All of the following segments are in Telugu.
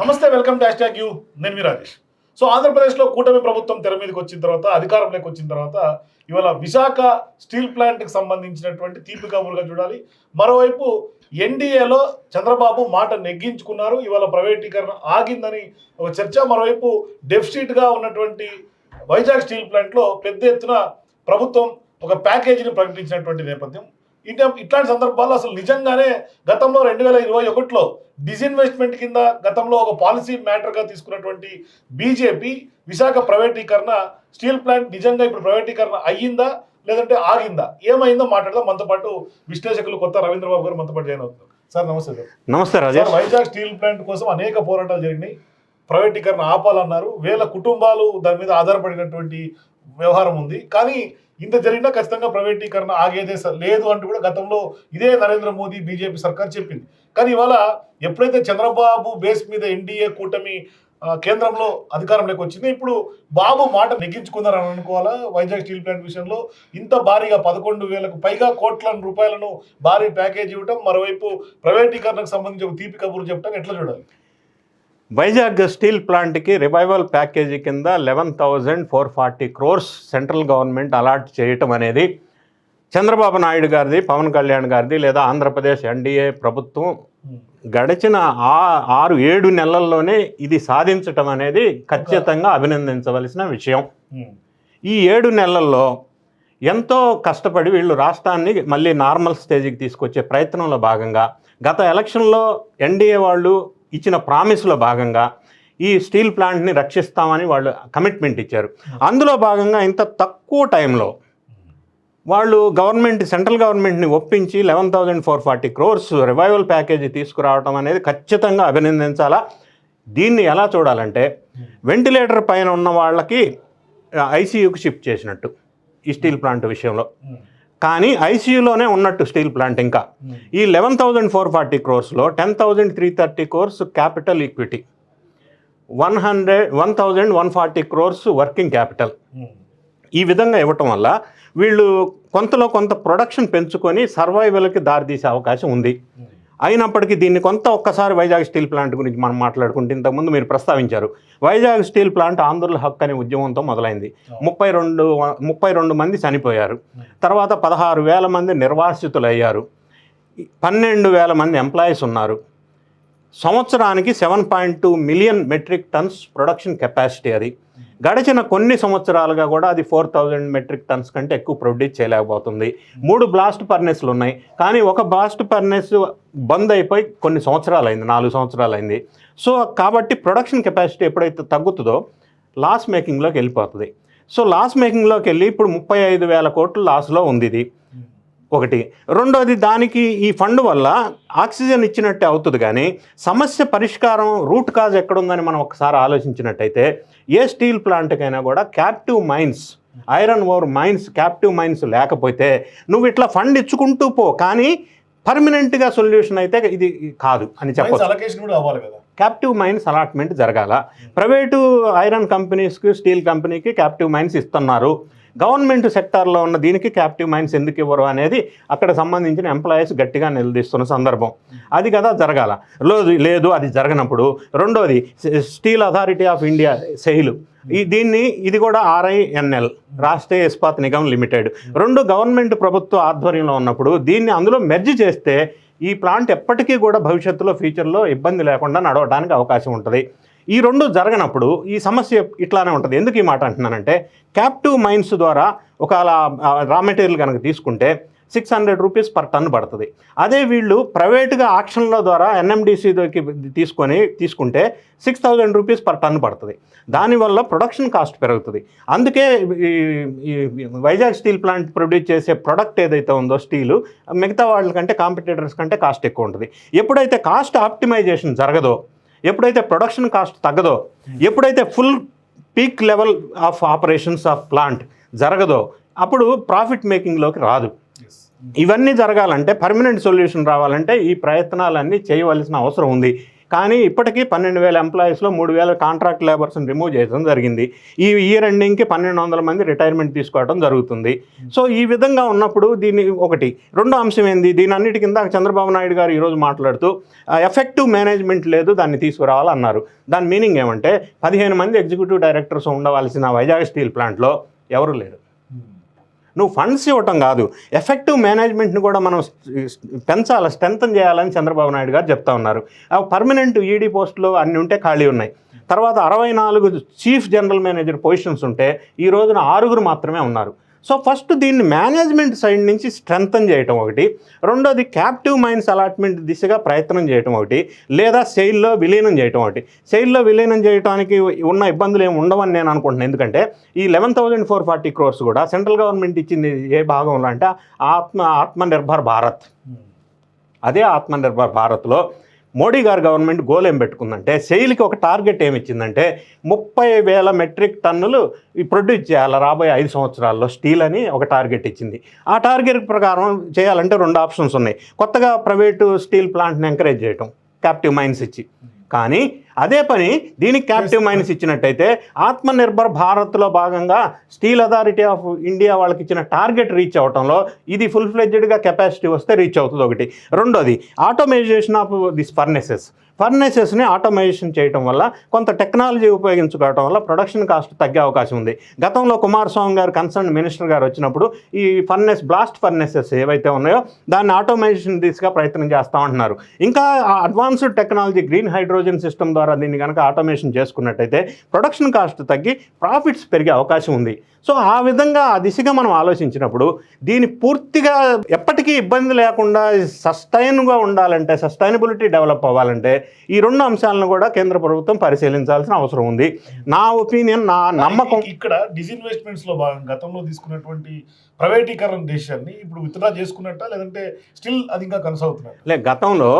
నమస్తే వెల్కమ్ డాష్ ట్యాగ్ యూ. నేను మీ రాజేష్. సో ఆంధ్రప్రదేశ్లో కూటమి ప్రభుత్వం తెర మీదకి వచ్చిన తర్వాత అధికారంలోకి వచ్చిన తర్వాత ఇవాళ విశాఖ స్టీల్ ప్లాంట్కి సంబంధించినటువంటి తీపి కబురుగా చూడాలి. మరోవైపు ఎన్డీఏలో చంద్రబాబు మాట నెగ్గించుకున్నారు. ఇవాళ ప్రైవేటీకరణ ఆగిందని ఒక చర్చ. మరోవైపు డెఫిసిట్గా ఉన్నటువంటి వైజాగ్ స్టీల్ ప్లాంట్లో పెద్ద ఎత్తున ప్రభుత్వం ఒక ప్యాకేజీని ప్రకటించినటువంటి నేపథ్యం. ఇట ఇట్లాంటి సందర్భాల్లో అసలు నిజంగానే గతంలో రెండు వేల ఇరవై ఒకటిలో డిస్ఇన్వెస్ట్మెంట్ కింద గతంలో ఒక పాలసీ మ్యాటర్గా తీసుకున్నటువంటి బీజేపీ విశాఖ ప్రైవేటీకరణ స్టీల్ ప్లాంట్ నిజంగా ఇప్పుడు ప్రైవేటీకరణ అయ్యిందా లేదంటే ఆగిందా? ఏమైందో మాట్లాడదాం. మనతో పాటు విశ్లేషకులు కొత్త రవీంద్రబాబు గారు మనతో పాటు జాయిన్ అవుతున్నారు. సార్ నమస్తే సార్. నమస్తే సార్ వైజాగ్ స్టీల్ ప్లాంట్ కోసం అనేక పోరాటాలు జరిగినాయి. ప్రైవేటీకరణ ఆపాలన్నారు. వేల కుటుంబాలు దాని మీద ఆధారపడినటువంటి వ్యవహారం ఉంది. కానీ ఇంత జరిగినా ఖచ్చితంగా ప్రైవేటీకరణ ఆగేదే లేదు అంటూ కూడా గతంలో ఇదే నరేంద్ర మోదీ బీజేపీ సర్కార్ చెప్పింది. కానీ ఇవాళ ఎప్పుడైతే చంద్రబాబు బేస్ మీద ఎన్డీఏ కూటమి కేంద్రంలో అధికారంలోకి వచ్చింది ఇప్పుడు బాబు మాట నెగ్గించుకున్నారని అనుకోవాలా? వైజాగ్ స్టీల్ ప్లాంట్ విషయంలో ఇంత భారీగా పదకొండు వేలకు పైగా కోట్ల రూపాయలను భారీ ప్యాకేజ్ ఇవ్వటం మరోవైపు ప్రైవేటీకరణకు సంబంధించి ఒక తీపి కబుర్లు చెప్పడం ఎట్లా చూడాలి? వైజాగ్ స్టీల్ ప్లాంట్కి రివైవల్ ప్యాకేజీ కింద eleven thousand four forty crores central government allot చేయటం అనేది చంద్రబాబు నాయుడు గారిది పవన్ కళ్యాణ్ గారిది లేదా ఆంధ్రప్రదేశ్ ఎన్డీఏ ప్రభుత్వం గడిచిన ఆ ఆరు ఏడు నెలల్లోనే ఇది సాధించటం అనేది ఖచ్చితంగా అభినందించవలసిన విషయం. ఈ ఏడు నెలల్లో ఎంతో కష్టపడి వీళ్ళు రాష్ట్రాన్ని మళ్ళీ నార్మల్ స్టేజ్కి తీసుకొచ్చే ప్రయత్నంలో భాగంగా గత ఎలక్షన్లో ఎన్డీఏ వాళ్ళు ఇచ్చిన ప్రామిస్లో భాగంగా ఈ స్టీల్ ప్లాంట్ని రక్షిస్తామని వాళ్ళు కమిట్మెంట్ ఇచ్చారు. అందులో భాగంగా ఇంత తక్కువ టైంలో వాళ్ళు గవర్నమెంట్ సెంట్రల్ గవర్నమెంట్ని ఒప్పించి eleven thousand four forty crores revival package తీసుకురావడం అనేది ఖచ్చితంగా అభినందించాలా? దీన్ని ఎలా చూడాలంటే వెంటిలేటర్ పైన ఉన్న వాళ్ళకి ఐసీయూకి షిఫ్ట్ చేసినట్టు ఈ స్టీల్ ప్లాంట్ విషయంలో. కానీ ఐసీయూలోనే ఉన్నట్టు స్టీల్ ప్లాంట్ ఇంకా. ఈ eleven thousand four forty క్రోర్స్లో ten thousand three thirty crores capital equity one hundred one thousand one forty crores working capital ఈ విధంగా ఇవ్వటం వల్ల వీళ్ళు కొంతలో కొంత ప్రొడక్షన్ పెంచుకొని సర్వైవల్కి దారితీసే అవకాశం ఉంది. అయినప్పటికీ దీన్ని కొంత ఒక్కసారి వైజాగ్ స్టీల్ ప్లాంట్ గురించి మనం మాట్లాడుకుంటే ఇంతకుముందు మీరు ప్రస్తావించారు. వైజాగ్ స్టీల్ ప్లాంట్ ఆంధ్రుల హక్కు అనే ఉద్యమంతో మొదలైంది. ముప్పై రెండు ముప్పై రెండు మంది చనిపోయారు. తర్వాత పదహారు వేల మంది నిర్వాసితులు అయ్యారు పన్నెండు వేల మంది ఎంప్లాయీస్ ఉన్నారు. సంవత్సరానికి seven point two million metric tons production capacity అది. గడిచిన కొన్ని సంవత్సరాలుగా కూడా అది ఫోర్ థౌజండ్ మెట్రిక్ టన్స్ కంటే ఎక్కువ ప్రొడ్యూస్ చేయలేకపోతుంది. మూడు బ్లాస్ట్ పర్నెస్లు ఉన్నాయి. కానీ ఒక బ్లాస్ట్ పర్నెస్ బంద్ అయిపోయి కొన్ని సంవత్సరాలు అయింది నాలుగు సంవత్సరాలు అయింది సో కాబట్టి ప్రొడక్షన్ కెపాసిటీ ఎప్పుడైతే తగ్గుతుందో లాస్ మేకింగ్లోకి వెళ్ళిపోతుంది. సో లాస్ మేకింగ్లోకి వెళ్ళి ఇప్పుడు ముప్పై ఐదు వేల కోట్లు లాస్లో ఉంది ఇది. ఒకటి. రెండోది దానికి ఈ ఫండ్ వల్ల ఆక్సిజన్ ఇచ్చినట్టే అవుతుంది కానీ సమస్య పరిష్కారం రూట్ కాజ్ ఎక్కడుందని మనం ఒకసారి ఆలోచించినట్టయితే ఏ స్టీల్ ప్లాంట్కైనా కూడా captive mines iron ore mines captive mines లేకపోతే నువ్వు ఇట్లా ఫండ్ ఇచ్చుకుంటూ పో కానీ పర్మనెంట్గా సొల్యూషన్ అయితే ఇది కాదు అని చెప్పచ్చు. క్యాప్టివ్ మైన్స్ అలాట్మెంట్ జరగాల. ప్రైవేటు ఐరన్ కంపెనీస్కి స్టీల్ కంపెనీకి క్యాప్టివ్ మైన్స్ ఇస్తున్నారు. గవర్నమెంట్ సెక్టార్లో ఉన్న దీనికి క్యాప్టివ్ మైన్స్ ఎందుకు ఇవ్వరు అనేది అక్కడ సంబంధించిన ఎంప్లాయీస్ గట్టిగా నిలదీస్తున్న సందర్భం. అది కదా జరగాల. లేదు లేదు అది జరగనప్పుడు. రెండోది steel authority of India SAIL ఈ దీన్ని ఇది కూడా ఆర్ఐఎన్ఎల్ రాష్ట్రీయ ఇస్పాత్ నిగమ్ లిమిటెడ్. రెండు గవర్నమెంట్ ప్రభుత్వ ఆధ్వర్యంలో ఉన్నప్పుడు దీన్ని అందులో మెర్జ్ చేస్తే ఈ ప్లాంట్ ఎప్పటికీ కూడా భవిష్యత్తులో ఫ్యూచర్లో ఇబ్బంది లేకుండా నడవడానికి అవకాశం ఉంటుంది. ఈ రెండు జరగనప్పుడు ఈ సమస్య ఇట్లానే ఉంటుంది. ఎందుకు ఈ మాట అంటున్నానంటే క్యాప్టివ్ మైన్స్ ద్వారా ఒక రా మెటీరియల్ కనుక తీసుకుంటే six hundred rupees per ton పడుతుంది. అదే వీళ్ళు ప్రైవేట్గా ఆక్షన్ల ద్వారా ఎన్ఎండిసికి తీసుకొని తీసుకుంటే six thousand rupees per ton పడుతుంది. దానివల్ల ప్రొడక్షన్ కాస్ట్ పెరుగుతుంది. అందుకే ఈ ఈ వైజాగ్ స్టీల్ ప్లాంట్ ప్రొడ్యూస్ చేసే ప్రొడక్ట్ ఏదైతే ఉందో స్టీలు మిగతా వాళ్ళకంటే కాంపిటేటర్స్ కంటే కాస్ట్ ఎక్కువ ఉంటుంది. ఎప్పుడైతే కాస్ట్ ఆప్టిమైజేషన్ జరగదో ఎప్పుడైతే ప్రొడక్షన్ కాస్ట్ తగ్గదో ఎప్పుడైతే full peak level of operations of plant జరగదో అప్పుడు ప్రాఫిట్ మేకింగ్లోకి రాదు. ఇవన్నీ జరగాలంటే పర్మనెంట్ సొల్యూషన్ రావాలంటే ఈ ప్రయత్నాలన్నీ చేయవలసిన అవసరం ఉంది. కానీ ఇప్పటికీ పన్నెండు వేల ఎంప్లాయీస్లో మూడు వేల కాంట్రాక్ట్ లేబర్స్ని రిమూవ్ చేయడం జరిగింది. ఈ ఇయర్ ఎండింగ్కి పన్నెండు వందల మంది రిటైర్మెంట్ తీసుకోవడం జరుగుతుంది. సో ఈ విధంగా ఉన్నప్పుడు దీన్ని ఒకటి రెండో అంశం ఏంది? దీని అన్నిటి కింద చంద్రబాబు నాయుడు గారు ఈరోజు మాట్లాడుతూ ఎఫెక్టివ్ మేనేజ్మెంట్ లేదు దాన్ని తీసుకురావాలన్నారు దాని మీనింగ్ ఏమంటే పదిహేను మంది ఎగ్జిక్యూటివ్ డైరెక్టర్స్ ఉండవలసిన వైజాగ్ స్టీల్ ప్లాంట్లో ఎవరు లేరు. నువ్వు ఫండ్స్ ఇవ్వటం కాదు. ఎఫెక్టివ్ మేనేజ్మెంట్ని కూడా మనం పెంచాలి స్ట్రెంగ్తన్ చేయాలని చంద్రబాబు నాయుడు గారు చెప్తా ఉన్నారు. పర్మనెంట్ ఈడీ పోస్టులు అన్నీ ఉంటే ఖాళీ ఉన్నాయి. తర్వాత అరవై నాలుగు చీఫ్ జనరల్ మేనేజర్ పొజిషన్స్ ఉంటే ఈ రోజున ఆరుగురు మాత్రమే ఉన్నారు. సో ఫస్ట్ దీన్ని మేనేజ్మెంట్ సైడ్ నుంచి స్ట్రెంథన్ చేయటం ఒకటి. రెండోది క్యాప్టివ్ మైన్స్ అలాట్మెంట్ దిశగా ప్రయత్నం చేయటం ఒకటి. లేదా సెయిల్లో విలీనం చేయటం ఒకటి. సెయిల్లో విలీనం చేయడానికి ఉన్న ఇబ్బందులు ఏమి ఉండవని నేను అనుకుంటున్నాను. ఎందుకంటే ఈ eleven thousand four forty crores కూడా సెంట్రల్ గవర్నమెంట్ ఇచ్చింది ఏ భాగంలో అంటే ఆత్మ ఆత్మనిర్భర్ భారత్. అదే ఆత్మనిర్భర్ భారత్లో మోడీ గారు గవర్నమెంట్ గోల్ ఏం పెట్టుకుందంటే సెయిల్కి ఒక టార్గెట్ ఏమి ఇచ్చిందంటే ముప్పై వేల మెట్రిక్ టన్నులు ప్రొడ్యూస్ చేయాలి రాబోయే ఐదు సంవత్సరాల్లో స్టీల్ అని ఒక టార్గెట్ ఇచ్చింది. ఆ టార్గెట్ ప్రకారం చేయాలంటే రెండు ఆప్షన్స్ ఉన్నాయి. కొత్తగా ప్రైవేటు స్టీల్ ప్లాంట్ని ఎంకరేజ్ చేయటం క్యాప్టివ్ మైన్స్ ఇచ్చి. కానీ అదే పని దీనికి క్యాప్టివ్ మైన్స్ ఇచ్చినట్టయితే ఆత్మనిర్భర్ భారత్లో భాగంగా స్టీల్ అథారిటీ ఆఫ్ ఇండియా వాళ్ళకి ఇచ్చిన టార్గెట్ రీచ్ అవటంలో ఇది ఫుల్ ఫ్లెడ్జ్డ్గా కెపాసిటీ వస్తే రీచ్ అవుతుంది ఒకటి. రెండోది ఆటోమైజేషన్ ఆఫ్ దిస్ ఫర్నెసెస్ ఫర్నెసెస్ని ఆటోమైజేషన్ చేయడం వల్ల కొంత టెక్నాలజీ ఉపయోగించుకోవడం వల్ల ప్రొడక్షన్ కాస్ట్ తగ్గే అవకాశం ఉంది. గతంలో కుమారస్వామి గారు కన్సర్న్ మినిస్టర్ గారు వచ్చినప్పుడు ఈ ఫర్నెస్ బ్లాస్ట్ ఫర్నెసెస్ ఏవైతే ఉన్నాయో దాన్ని ఆటోమైజేషన్ దిశగా ప్రయత్నం చేస్తా ఉంటున్నారు ఇంకా advanced technology green hydrogen system ద్వారా దీన్ని కనుక ఆటోమేషన్ చేసుకున్నట్టయితే ప్రొడక్షన్ కాస్ట్ తగ్గి ప్రాఫిట్స్ పెరిగే అవకాశం ఉంది. సో ఆ విధంగా ఆ దిశగా మనం ఆలోచించినప్పుడు దీని పూర్తిగా ఎప్పటికీ ఇబ్బంది లేకుండా సస్టైన్గా ఉండాలంటే సస్టైనబిలిటీ డెవలప్ అవ్వాలంటే ఈ రెండు అంశాలను కూడా కేంద్ర ప్రభుత్వం పరిశీలించాల్సిన అవసరం ఉంది. నా ఒపీనియన్ నా నమ్మకం ఇక్కడ డిజిన్వెస్ట్మెంట్స్లో భాగం గతంలో తీసుకున్నటువంటి ప్రైవేటీకరణ దేశాన్ని ఇప్పుడు విత్డ్రా చేసుకున్నట్ట లేదంటే స్టిల్ అది ఇంకా కొనసాగుతున్నట్టు? లే గతంలో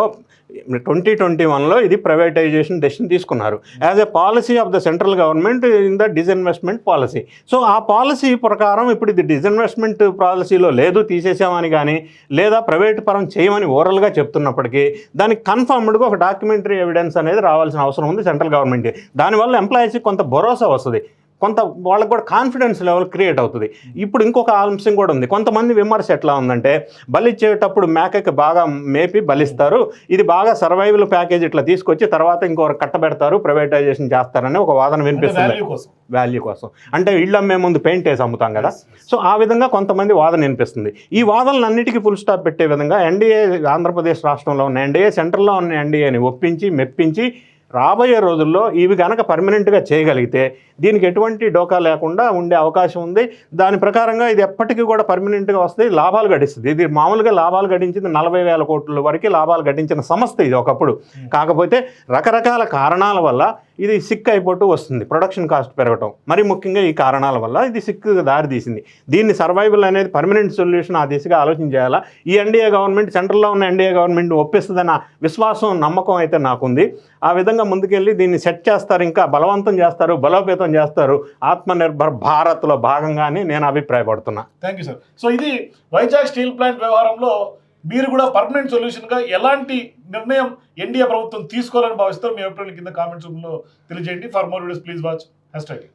ట్వంటీ ట్వంటీ వన్లో ఇది ప్రైవేటైజేషన్ డెసిషన్ తీసుకున్నారు. As a policy of the central government in the disinvestment policy so ఆ పాలసీ ప్రకారం ఇప్పుడు ఇది డిజిన్వెస్ట్మెంట్ పాలసీలో లేదు తీసేసామని కానీ లేదా ప్రైవేట్ పరం చేయమని ఓరల్గా చెప్తున్నప్పటికీ దానికి కన్ఫర్మ్డ్గా ఒక డాక్యుమెంటరీ ఎవిడెన్స్ అనేది రావాల్సిన అవసరం ఉంది సెంట్రల్ గవర్నమెంట్కి దానివల్ల ఎంప్లాయీస్కి కొంత భరోసా వస్తుంది. కొంత వాళ్ళకి కూడా కాన్ఫిడెన్స్ లెవెల్ క్రియేట్ అవుతుంది. ఇప్పుడు ఇంకొక అంశం కూడా ఉంది. కొంతమంది విమర్శ ఎట్లా ఉందంటే బలిచ్చేటప్పుడు మేకకి బాగా మేపి బలిస్తారు. ఇది బాగా సర్వైవల్ ప్యాకేజ్ ఇట్లా తీసుకొచ్చి తర్వాత ఇంకొకరు కట్టబెడతారు ప్రైవేటైజేషన్ చేస్తారని ఒక వాదన వినిపిస్తుంది. వాల్యూ కోసం. వాల్యూ కోసం. అంటే ఇళ్ళు అమ్మే ముందు పెయింట్ వేసి అమ్ముతాం కదా. సో ఆ విధంగా కొంతమంది వాదన వినిపిస్తుంది. ఈ వాదనలన్నిటికీ ఫుల్ స్టాప్ పెట్టే విధంగా ఎన్డీఏ ఆంధ్రప్రదేశ్ రాష్ట్రంలో ఉన్న ఎన్డీఏ సెంట్రల్లో ఉన్న ఎన్డీఏని ఒప్పించి మెప్పించి రాబోయే రోజుల్లో ఇవి కనుక పర్మనెంట్గా చేయగలిగితే దీనికి ఎటువంటి డోకా లేకుండా ఉండే అవకాశం ఉంది. దాని ప్రకారంగా ఇది ఎప్పటికీ కూడా పర్మనెంట్గా వస్తే లాభాలు గడిస్తుంది. ఇది మామూలుగా లాభాలు గడించింది నలభై వేల కోట్ల వరకు లాభాలు గడించిన సంస్థ ఇది ఒకప్పుడు. కాకపోతే రకరకాల కారణాల వల్ల ఇది సిక్ అయిపోతూ వస్తుంది. ప్రొడక్షన్ కాస్ట్ పెరగటం. మరి ముఖ్యంగా ఈ కారణాల వల్ల ఇది సిక్ దారి తీసింది. దీన్ని సర్వైవల్ అనేది పర్మనెంట్ సొల్యూషన్ ఆ దిశగా ఆలోచన చేయాలా ఈ ఎన్డీఏ గవర్నమెంట్ సెంట్రల్లో ఉన్న ఎన్డీఏ గవర్నమెంట్ ఒప్పిస్తుందన్న విశ్వాసం నమ్మకం అయితే నాకుంది. ఆ విధంగా ముందుకెళ్ళి దీన్ని సెట్ చేస్తారు. ఇంకా బలవంతం చేస్తారు బలోపేతం చేస్తారు. ఆత్మనిర్భర్ భారత్లో భాగంగానే నేను అభిప్రాయపడుతున్నా. థ్యాంక్ యూ సార్ సో ఇది వైజాగ్ స్టీల్ ప్లాంట్ వ్యవహారంలో మీరు కూడా పర్మనెంట్ సొల్యూషన్గా ఎలాంటి నిర్ణయం ఎన్డీఏ ప్రభుత్వం తీసుకోవాలని భావిస్తారు మీ అభిప్రాయం కింద కామెంట్స్ రూమ్లో తెలియజేయండి. For more videos please watch hashtag